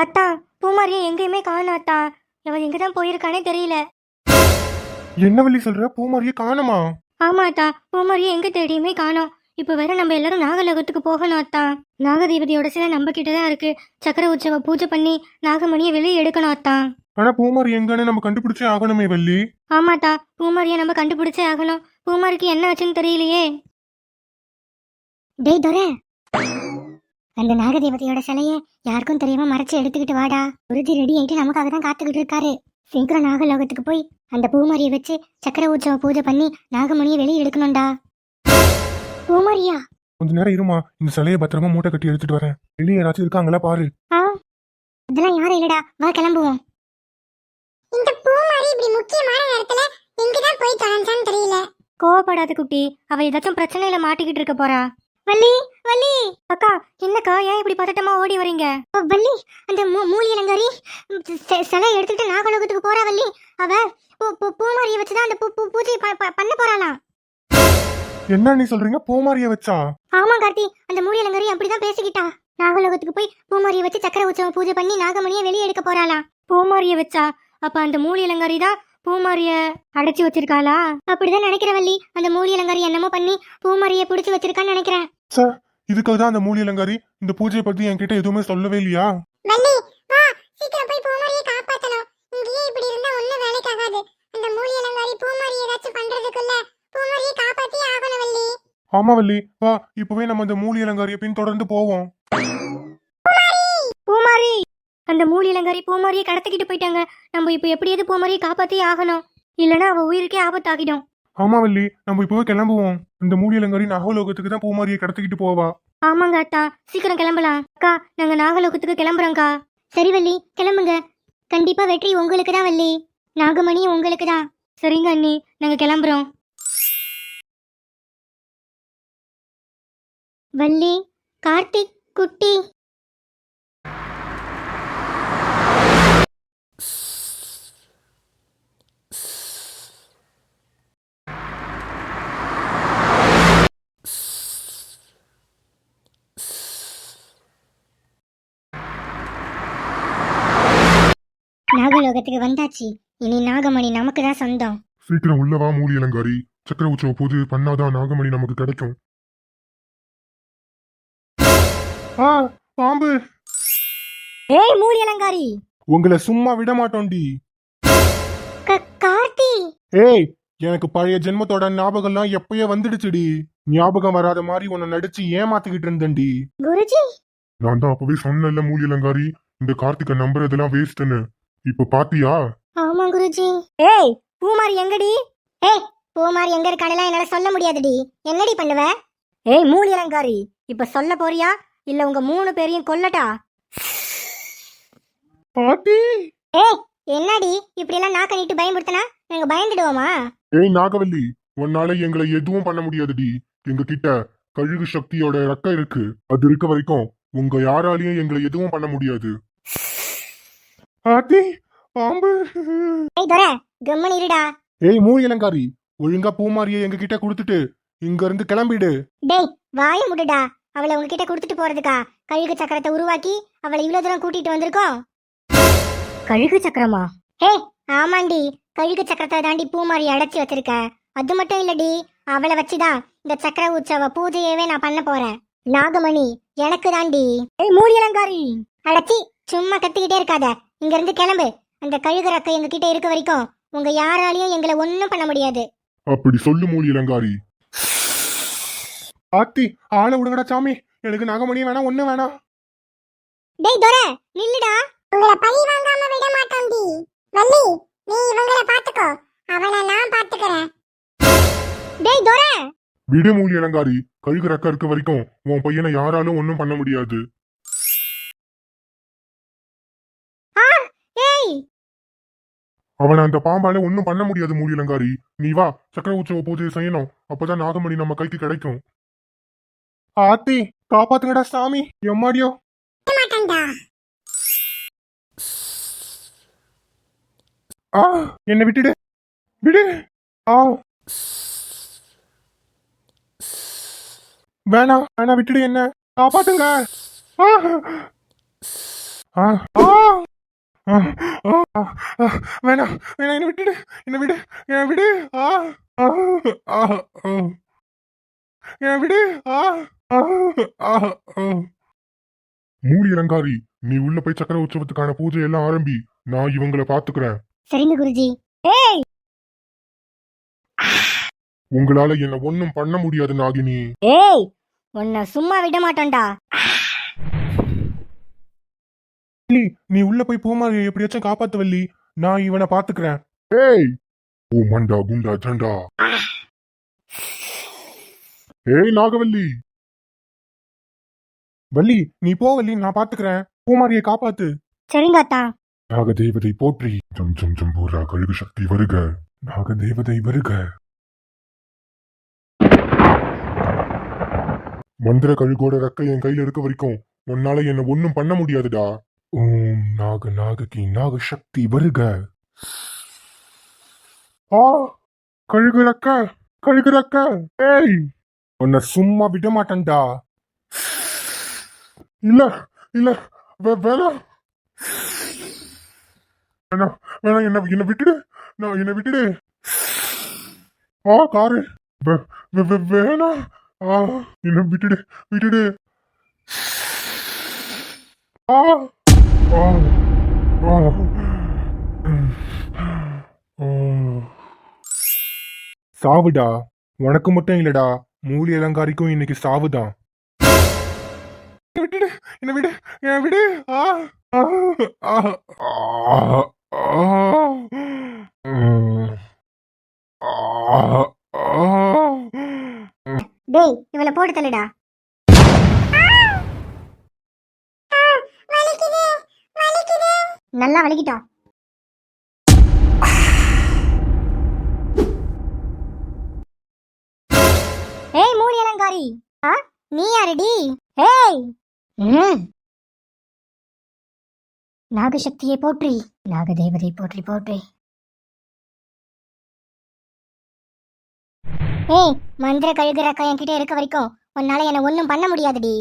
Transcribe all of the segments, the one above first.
அத்தா பூமாரியை எங்கேயுமே காணோம் அத்தா. அவள் எங்கே தான் போயிருக்கானே தெரியல. என்ன வள்ளி சொல்ற? பூமாரியை காணுமா? ஆமா அத்தா பூமாரியை எங்கே தேடியுமே காணோம். இப்போ வேற நம்ம எல்லாரும் நாகலோகத்துக்கு போகணும் அத்தா. நாகதேவதையோட சிலை நம்ம கிட்ட தான் இருக்கு. சக்கர உற்சவ பூஜை பண்ணி நாகமணியை வெளியே எடுக்கணும் அத்தா. ஆனா பூமாரி எங்கன்னு நம்ம கண்டுபிடிச்சே ஆகணுமே வள்ளி. ஆமாத்தா பூமாரியை நம்ம கண்டுபிடிச்சே ஆகணும். பூமாரிக்கு என்ன ஆச்சுன்னு தெரியலையே. டேய் துரை. அந்த நாகதேவதையோட சிலைய யாருக்கும் தெரியாம மறைச்சு எடுத்துக்கிட்டு வாடா. குருஜி ரெடி ஆயிட்டு நமக்காக தான் காத்துக்கிட்டு இருக்காரு. சீக்கிரம் நாகலோகத்துக்கு போய் அந்த பூமாரியை வச்சு சக்கர உற்சவ பூஜை பண்ணி நாகமணியை வெளியே எடுக்கணும்டா. பூமாரியா? கொஞ்ச நேரம் இருமா. இந்த சிலையை பத்திரமா மூட்டை கட்டி எடுத்துட்டு வரேன். வெளியே யாராச்சும் இருக்காங்களா பாரு. இதெல்லாம் யாரும் இல்லடா. வா கிளம்புவோம். இந்த பூமாரி இப்படி முக்கியமான நேரத்துல எங்கதான் போய் தொலைஞ்சான்னு தெரியல. கோவப்படாத குட்டி. அவ ஏதாச்சும் பிரச்சனையில மாட்டிக்கிட்டு இருக்க போறா. வள்ளி வள்ளி. அக்கா என்னக்கா ஏன் இப்படி பதட்டமா ஓடி வரீங்க வள்ளி அந்த மூலி இளங்காரி சிலை எடுத்துக்கிட்டு நாகலோகத்துக்கு போறா வள்ளி. அவ பூ- பூ- பூமாரியை வச்சுதான் அந்த பூ- பூ- பூஜை பண்ண போறாளாம் என்ன நீ சொல்றீங்க? பூமாரியை வச்சா? ஆமா கார்த்தி. அந்த மூலி இளங்காரி அப்படிதான் பேசிக்கிட்டா. நாகலோகத்துக்கு போய் பூமாரியை வச்சு சக்கர உற்சவம் பூஜை பண்ணி நாகமணியை வெளியே எடுக்க போறாளாம் பூமாரியை வச்சா? அப்ப அந்த மூலி இளங்காரி தான் பூமாரிய அடைச்சு வச்சிருக்காளா? அப்படிதான் நினைக்கிற வள்ளி. அந்த மூலி இளங்காரி என்னமோ பண்ணி பூமாரிய புடிச்சு வச்சிருக்கான்னு நினைக்கிறேன். சார் இதுக்காக தான் அந்த மூலி அலங்காரி இந்த பூஜையை பத்தி என்கிட்ட எதுவுமே சொல்லவே இல்லையா? வள்ளி வா சீக்கிரம் போய் பூமாரியை காப்பாத்தணும். இங்கேயே இப்படி இருந்தா ஒண்ணும் வேலைக்கு ஆகாது அந்த மூலி அலங்காரி பூமாரி ஏதாச்சும் பண்றதுக்குள்ள பூமாரியை காப்பாத்தியே ஆகணும் வள்ளி. ஆமா வள்ளி. வா இப்பவே நம்ம அந்த மூலி அலங்காரியை பின் தொடர்ந்து போவோம். பூமாரி! அந்த மூலி இளங்காரி பூமாரியை கடத்திக்கிட்டு போயிட்டாங்க. நம்ம இப்போ எப்படியாவது பூமாரியை காப்பாத்தியே ஆகணும்? இல்லனா அவ உயிருக்கே ஆபத்தாகிடும். ஆமா வள்ளி நம்ம இப்பவே கிளம்புவோம். இந்த மூலி அலங்காரி நாகலோகத்துக்கு தான் பூமாரியை கடத்திக்கிட்டு போவா. ஆமாங்க அத்தா சீக்கிரம் கிளம்பலாம். அக்கா நாங்க நாகலோகத்துக்கு கிளம்புறோம்க்கா. சரி வள்ளி கிளம்புங்க. கண்டிப்பா வெற்றி உங்களுக்கு தான் வள்ளி. நாகமணி உங்களுக்கு தான். சரிங்க அண்ணி நாங்க கிளம்புறோம். வள்ளி கார்த்திக் குட்டி. நாகலோகத்துக்கு வந்தாச்சு. இனி நாகமணி நமக்கு தான் சொந்தம். சீக்கிரம் உள்ள வா மூலி அலங்காரி. சக்கர உற்சவ பூஜை பண்ணாதான் நாகமணி நமக்கு கிடைக்கும்? ஆ பாம்பு. ஏய் மூலி அலங்காரி. உங்களை சும்மா விட மாட்டோம்டி கார்த்தி. ஏய் எனக்கு பழைய ஜென்மத்தோட ஞாபகம்லாம் எப்பயே வந்துடுச்சுடி. ஞாபகம் வராத மாதிரி உன்னை நடிச்சு ஏமாத்திக்கிட்டு இருந்தேன்டி. குருஜி. நான் தான் அப்பவே சொன்னேன்ல மூலி அலங்காரி. இந்த கார்த்திகை நம்புறதெல்லாம் வேஸ்ட்னு இப்ப பாத்தியா? ஆமா குருஜி. ஏய் பூமாரி எங்கடி? ஏய் பூமாரி எங்க இருக்கானலாம் என்னால சொல்ல முடியாதுடி. என்னடி பண்ணுவ? ஏய் மூலி அலங்காரி இப்ப சொல்ல போறியா? இல்ல உங்க மூணு பேரையும் கொல்லட்டா? பாட்டி! ஏய் என்னடி? இப்படி எல்லாம் நாக்க நீட்டு பயன்படுத்தினா நாங்க பயந்துடுவோமா? ஏய் நாகவல்லி உன்னால எங்களை எதுவும் பண்ண முடியாதுடி. எங்க கிட்ட கழுகு சக்தியோட ரக்கம் இருக்கு. அது இருக்க வரைக்கும் உங்க யாராலையும் எங்களை எதுவும் பண்ண முடியாது. பாட்டி பாம்பு ஏய் துரை கம்மன் இருடா. ஏய் மூலி அலங்காரி ஒழுங்கா பூமாரியை எங்க கிட்ட கொடுத்துட்டு இங்க இருந்து கிளம்பிடு. டேய் வாய முடுடா. அவளை உங்ககிட்ட கொடுத்துட்டு போறதுக்கா? கழுகு சக்கரத்தை உருவாக்கி அவளை இவ்வளவு தூரம் கூட்டிட்டு வந்திருக்கோம் கழுகு சக்கரமா? ஏய் ஆமாண்டி. கழுகு சக்கரத்தை தாண்டி பூமாரி அடைச்சி வச்சிருக்க. அது மட்டும் இல்லடி அவளை வச்சுதான் இந்த சக்கர உற்சவ பூஜையவே நான் பண்ண போறேன். நாகமணி எனக்கு தாண்டி. ஏய் மூலி அலங்காரி அடைச்சி சும்மா கத்திக்கிட்டே இருக்காத. இங்க இருந்து கிளம்பு. அந்த கழுகு ரக்கம் எங்க கிட்ட இருக்க வரைக்கும் உங்க யாராலையும் எங்களை ஒண்ணும் பண்ண முடியாது. அப்படி சொல்லு மூலி அலங்காரி ஆத்தி ஆளை விடுங்கடா சாமி. எனக்கு நாகமணி வேணாம் ஒண்ணு வேணாம். டேய் துரை நில்லுடா. உங்களை பழி வாங்காம விட மாட்டோம்டி வள்ளி நீ இவங்களை பாத்துக்கோ அவனை நான் பாத்துக்கிறேன் டேய் துரை. விடு மூலி அலங்காரி கழுகு ரக்கம் இருக்க வரைக்கும் உன் பையனை யாராலும் ஒண்ணும் பண்ண முடியாது ஏய் அவனை அந்த பாம்பால ஒண்ணும் பண்ண முடியாது மூலி அலங்காரி. நீ வா சக்கர உற்சவ பூஜையை செய்யணும். அப்பதான் நாகமணி நம்ம கைக்கு கிடைக்கும். ஆத்தி காப்பாத்துங்கடா சாமி. எம்மாடியோ? ஆ என்னை விட்டுடு. விடு. ஆ. வேணாம் வேணாம் விட்டுடு என்ன. காப்பாத்துங்க. ஆ, ஆ, வேணாம் வேணாம் என்ன விட்டுடு என்ன விடு என்ன விடு ஆ ஆ ஆ ஆ என்ன விடு ஆ மூடி அலங்காரி நீ உள்ள போய் சக்கர உற்சவத்துக்கான பூஜை எல்லாம் ஆரம்பி நான் இவங்கள பாத்துக்கிறேன் சரிங்க குருஜி. உங்களால என்ன ஒண்ணும் பண்ண முடியாது நாகினி. ஏய் உன்னை சும்மா விட மாட்டோம்டா வள்ளி நீ உள்ள போய் பூமாரியை எப்படியாச்சும் காப்பாத்து வள்ளி. நான் இவனை பாத்துக்கிறேன். ஏய் ஓ மண்டா குண்டா ஜண்டா ஏய் நாகவல்லி வள்ளி நீ போ வள்ளி நான் பாத்துக்கிறேன். பூமாரியை காப்பாத்து. சரிங்க அத்தா. நாகதேவதை போற்றி. ஜம் ஜம் ஜம்பூரா கழுகு சக்தி வருக. நாகதேவதை வருக. மந்திர கழுகோட ரெக்கை என் கையில இருக்க வரைக்கும் உன்னால என்ன ஒண்ணும் பண்ண முடியாதுடா. நாக நாககி நாக சக்தி வருக. ஆ கழுகு கழுகுறக்க. கழுகு ஏய் உன்னை சும்மா விட மாட்டேன்டா இல்ல இல்ல வேணாம் வேணாம் வேணாம் என்ன என்ன விட்டுடு. நான் என்ன விட்டுடு. ஆ காரு. வேணாம் ஆ என்ன விட்டுடு விட்டுடு. ஆ. சாவுடா. உனக்கு மட்டும் இல்லடா. மூலி அலங்காரிக்கும் இன்னைக்கு சாவுதான். விட்டுடு என்ன விடு. என் விடு. ஆ. டேய் இவளை போட்டு தள்ளுடா. நல்லா வலிக்கிட்டோம் ஏய் மூடி அலங்காரி. ஆ? நீ யாருடி? ஏய். நாகசக்தியை போற்றி. நாகதேவதை போற்றி போற்றி. ஏய் மந்திர கழுகு ரக்கா என்கிட்ட இருக்க வரைக்கும் உன்னால என்ன ஒண்ணும் பண்ண முடியாதுடி.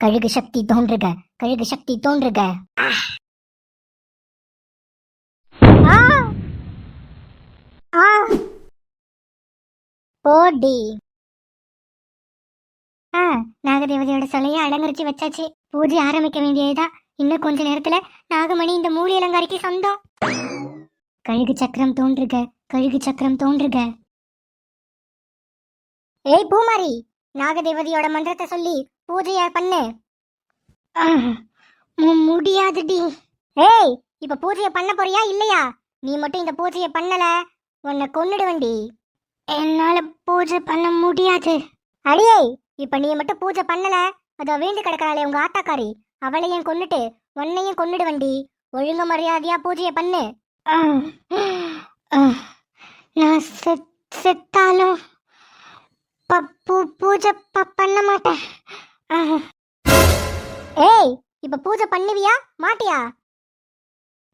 கழுகு சக்தி தோன்றுக கழுகு சக்தி தோன்றுக ஆ ஆ. போடி. ஆ நாகதேவதையோட சிலையை அலங்கரிச்சு வச்சாச்சு. பூஜை ஆரம்பிக்க வேண்டியதுதான். இன்னும் கொஞ்ச நேரத்துல நாகமணி இந்த மூலி அலங்காரிக்கு சொந்தம். கழுகு சக்கரம் தோன்றுக கழுகு சக்கரம் தோன்றுக. ஏய் பூமாரி நாகதேவதையோட மந்திரத்தை சொல்லி பூஜைய பண்ணு. முடியாதுடி. ஏய் இப்ப பூஜையை பண்ண போறியா இல்லையா? நீ மட்டும் இந்த பூஜையை பண்ணல. உன்னை கொன்னுடுவண்டி என்னால பூஜை பண்ண முடியாது. அடியே இப்ப நீ மட்டும் பூஜை பண்ணல. அதோ வீண்டு கிடக்கறாளே உங்க ஆத்தாக்காரி அவளையும் கொன்னுட்டு உன்னையும் கொன்னுடுவண்டி ஒழுங்கு மரியாதையா பூஜைய பண்ணு. நான் செத்- செத்தாலும் பூஜை பண்ண மாட்டேன். ஏய் இப்ப பூஜை பண்ணுவியா? மாட்டியா?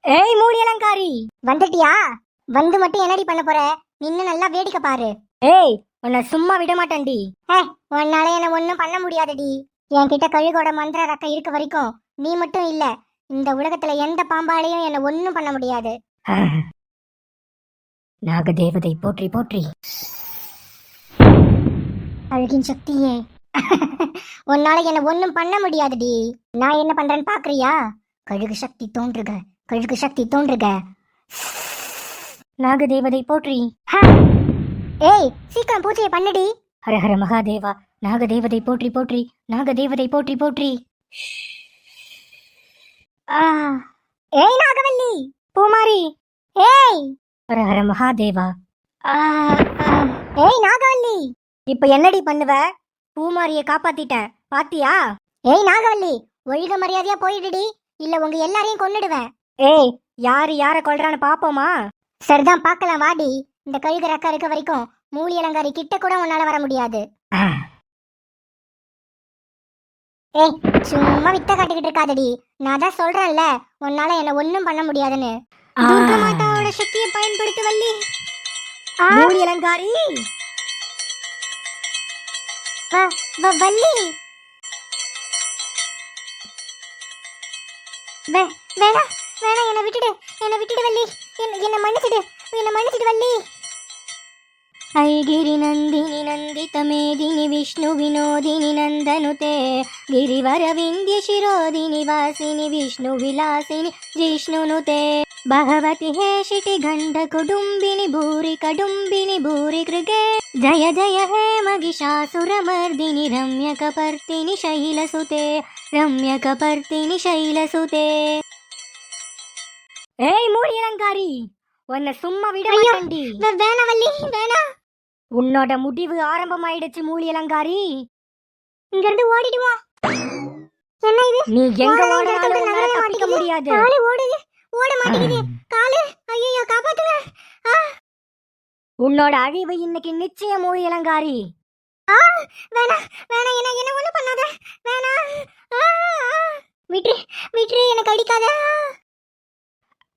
ஏய் மூடி அலங்காரி வந்துட்டியா? வந்து மட்டும் என்னடி பண்ண போற? நின்னு நல்லா வேடிக்கை பாரு. ஏய் உன்னை சும்மா விட மாட்டேன்டி. ஏ உன்னால என்ன ஒண்ணும் பண்ண முடியாதுடி. என்கிட்ட கழுகோட மந்திர ரக்க இருக்க வரைக்கும் நீ மட்டும் இல்ல இந்த உலகத்துல எந்த பாம்பாலையும் என்ன ஒண்ணும் பண்ண முடியாது. நாகதேவதை போற்றி போற்றி. அழகின் சக்தியே. உன்னால என்ன ஒண்ணும் பண்ண முடியாதுடி. நான் என்ன பண்றேன்னு பாக்குறியா? கழுகு சக்தி தோன்றுக கழுகு சக்தி தோன்றுக. நாகதேவதை போற்றி. ஏய் சீக்கிரம் பூஜையை பண்ணுடி. ஹர ஹர மகாதேவா நாகதேவதை போற்றி போற்றி நாகதேவதை போற்றி போற்றி. ஆ. ஏய் நாகவல்லி. பூமாரி. ஏய். ஹர ஹர மகாதேவா. ஆ, ஆ. ஏய் நாகவல்லி. இப்ப என்னடி பண்ணுவ? பூமாரிய காப்பாத்திட்டேன். பாத்தியா? ஏய் நாகவல்லி ஒழுக மரியாதையா போயிடுடி. இல்ல உங்க எல்லாரையும் கொன்னுடுவேன். ஏய் யாரு யார கொல்றான்னு பாப்போமா? சரிதான் பார்க்கலாம் வாடி. இந்த கழுகு ரக்கா இருக்க வரைக்கும் மூலி அலங்காரி கிட்ட கூட உன்னால வர முடியாது. ஏய் சும்மா வித்த காட்டிக்கிட்டு இருக்காதடி. நான் தான் சொல்றேன்ல உன்னால என்ன ஒண்ணும் பண்ண முடியாதுன்னு. துர்கா மாதாவோட சக்தியை பயன்படுத்து வள்ளி. மூலி அலங்காரி. வ- வ- வள்ளி. வே வேணா. வேணா என்னை விட்டுடு என்னை விட்டுடு வள்ளி என்ன என்னை மன்னிச்சிடு என்னை மன்னிச்சிடு வள்ளி ಐಗಿರಿ ನಂದಿನಿ ನಂದಿತ ಮೇದಿನಿ ವಿಷ್ಣು ವಿನೋದಿನಿ ನಂದನುತೆ ಗಿರಿವರ ವಿಂಧ್ಯ ಶಿರೋದಿನಿ ವಾಸಿನಿ ವಿಷ್ಣು ವಿಲಾಸಿನಿ ಜಿಷ್ಣುನುತೆ ಭಗವತಿ ಹೇಷಿಟಿ ಗಂಡ ಕುಡುಂಬಿನಿ ಭೂರಿ ಕಡುಂಬಿನಿ ಭೂರಿ ಕೃಗೆ ಜಯ ಜಯ ಹೇ ಮಗಿಷಾಸುರ ಮರ್ದಿನಿ ರಮ್ಯ ಕಪರ್ತಿನಿ ಶೈಲಸುತೆ ರಮ್ಯ ಕಪರ್ತಿನಿ ಶೈಲಸುತೆ ஏய் மூடி இளங்காரி உன்னை சும்மா விட மாட்டேன்டி. வேணா வள்ளி வேணா உன்னோட முடிவு ஆரம்பமாயிடுச்சு மூலி இளங்காரி இங்க இருந்து ஓடிடுவோம் என்ன இது? நீ எங்க ஓட ஓடினாலும் வேண்டிய இடத்துல உன்னால தப்பிக்க. முடியாது. காலு ஓடுது ஓட மாட்டேங்குது. காலு ஐயோ காப்பாத்துங்க. உன்னோட அழிவு இன்னைக்கு நிச்சயம் மூலி இளங்காரி வேணா வேணா என்ன என்ன ஒண்ணு பண்ணாத. வேணா. விட்டுரு விட்டுரு எனக்கு அடிக்காத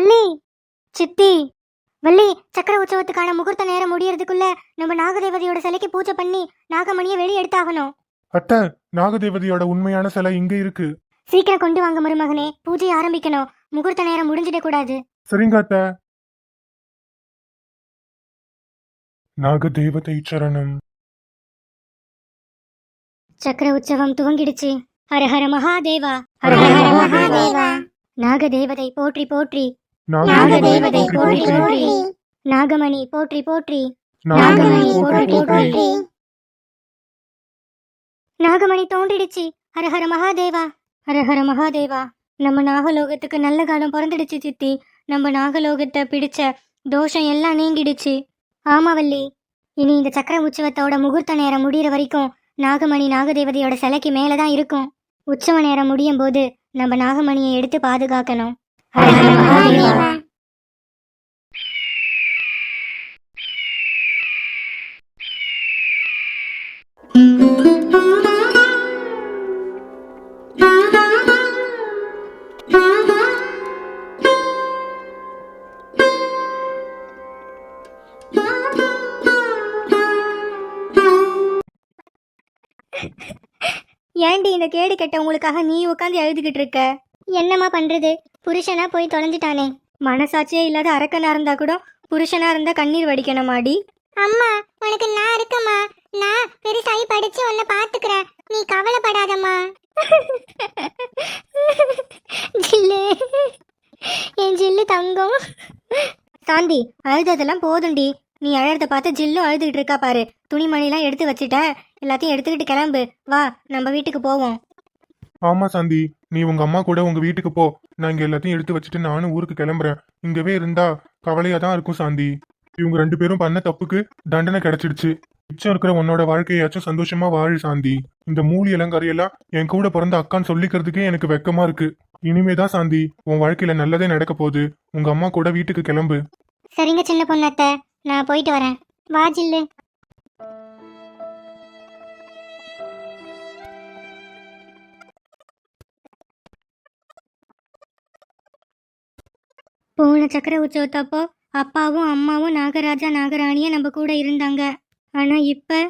வள்ளி. சித்தி. வள்ளி சக்கர உற்சவத்துக்கான முகூர்த்த நேரம் முடியறதுக்குள்ள நம்ம நாகதேவதையோட சிலைக்கு பூஜை பண்ணி நாகமணியை வெளியே எடுத்தாகணும் அத்தை நாகதேவதையோட உண்மையான சிலை இங்க இருக்கு. சீக்கிரம் கொண்டு வாங்க மருமகனே பூஜை ஆரம்பிக்கணும். முகூர்த்த நேரம் முடிஞ்சிடக் கூடாது. சரிங்க அத்தை. நாகதேவதை சரணம். சக்கர உற்சவம் துவங்கிடுச்சு. ஹர ஹர மகாதேவா ஹர ஹர மகாதேவா. நாகதேவதை போற்றி போற்றி. நாகதேவதை போற்றி போற்றி. நாகமணி போற்றி போற்றி. நாகமணி போற்றி போற்றி. போற்றி. நாகமணி தோன்றிடுச்சு. ஹர ஹர மகாதேவா. ஹர ஹர மகாதேவா. நம்ம நாகலோகத்துக்கு நல்ல காலம் பிறந்துடுச்சு சித்தி. நம்ம நாகலோகத்தை பிடிச்ச தோஷம் எல்லாம் நீங்கிடுச்சு. ஆமாவல்லி இனி இந்த சக்கர உற்சவத்தோட முகூர்த்த நேரம் முடியிற வரைக்கும் நாகமணி நாகதேவதையோட சிலைக்கு மேலே தான் இருக்கும். உற்சவ நேரம் முடியும் போது நம்ம நாகமணியை எடுத்து பாதுகாக்கணும். ஏண்டி இந்த கேடு கெட்ட உங்களுக்காக நீ உட்காந்து எழுதிக்கிட்டு இருக்க? என்னம்மா பண்றது? புருஷனா போய் தொலைஞ்சிட்டானே. மனசாட்சியே இல்லாத அரக்கனா இருந்தா கூட புருஷனா இருந்தா கண்ணீர் வடிக்கணுமாடி? அம்மா உனக்கு நான் இருக்கம்மா. நான் பெருசாகி படிச்சு உன்னை பாத்துக்கிறேன். நீ கவலைப்படாதம்மா. ஜில்லு. என் ஜில்லு தங்கம். சாந்தி அழுததெல்லாம் போதும்டி. நீ அழறத பார்த்து ஜில்லும் அழுதுகிட்டு இருக்கா பாரு. துணிமணிலாம் எடுத்து வச்சுட்டேன். எல்லாத்தையும் எடுத்துக்கிட்டு கிளம்பு. வா நம்ம வீட்டுக்கு போவோம். ஆமா சாந்தி. நீ உங்க அம்மா கூட உங்க வீட்டுக்கு போ. நான் இங்க எல்லாத்தையும் எடுத்து வச்சுட்டு நானும் ஊருக்கு கிளம்புறேன். இங்கவே இருந்தா கவலையா தான் இருக்கும் சாந்தி. இவங்க ரெண்டு பேரும் பண்ண தப்புக்கு தண்டனை கிடைச்சிடுச்சு. மிச்சம் இருக்கிற உன்னோட வாழ்க்கையாச்சும் சந்தோஷமா வாழு சாந்தி. இந்த மூலி இளங்கரையெல்லாம் என் கூட பிறந்த அக்கான்னு சொல்லிக்கிறதுக்கே எனக்கு வெக்கமா இருக்கு. இனிமேதான் சாந்தி உன் வாழ்க்கையில நல்லதே நடக்க போகுது. உங்க அம்மா கூட வீட்டுக்கு கிளம்பு. சரிங்க சின்ன பொண்ணத்த நான் போயிட்டு வரேன். வா ஜில்லு. போன சக்கர உற்சவத்தப்போ அப்பாவும் அம்மாவும் நாகராஜா நாகராணிய நம்ம கூட இருந்தாங்க. ஆனா இப்ப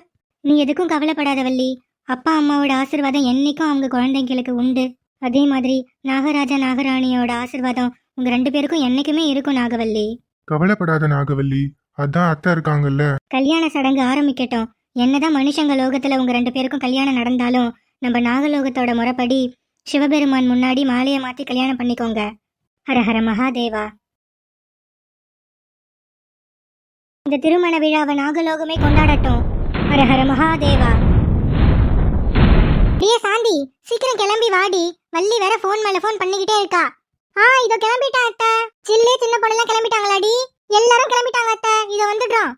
நீ எதுக்கும் கவலைப்படாத வள்ளி. அப்பா அம்மாவோட ஆசிர்வாதம் என்னைக்கும் அவங்க குழந்தைங்களுக்கு உண்டு. அதே மாதிரி நாகராஜா நாகராணியோட ஆசிர்வாதம் உங்க ரெண்டு பேருக்கும் என்னைக்குமே இருக்கும் நாகவல்லி கவலைப்படாத நாகவல்லி அதான் அத்தை இருக்காங்கல்ல. கல்யாண சடங்கு ஆரம்பிக்கட்டும். என்னதான் மனுஷங்க லோகத்துல உங்க ரெண்டு பேருக்கும் கல்யாணம் நடந்தாலும் நம்ம நாகலோகத்தோட முறைப்படி சிவபெருமான் முன்னாடி மாலையை மாத்தி கல்யாணம் பண்ணிக்கோங்க. ஹரஹர மகாதேவா. இந்த திருமண விழாவை நாகலோகமே கொண்டாடட்டும். ஹரஹர மகாதேவா. டியே சாந்தி சீக்கிரம் கிளம்பி வாடி. வள்ளி வேற ஃபோன் மேல ஃபோன் பண்ணிக்கிட்டே இருக்கா. ஆ இதோ கிளம்பிட்டா அத்தை. சில்லு சின்ன பொண்ணெல்லாம் கிளம்பிட்டாங்களாடி எல்லாரும் கிளம்பிட்டாங்க அத்தை. இதோ வந்துடுறோம்.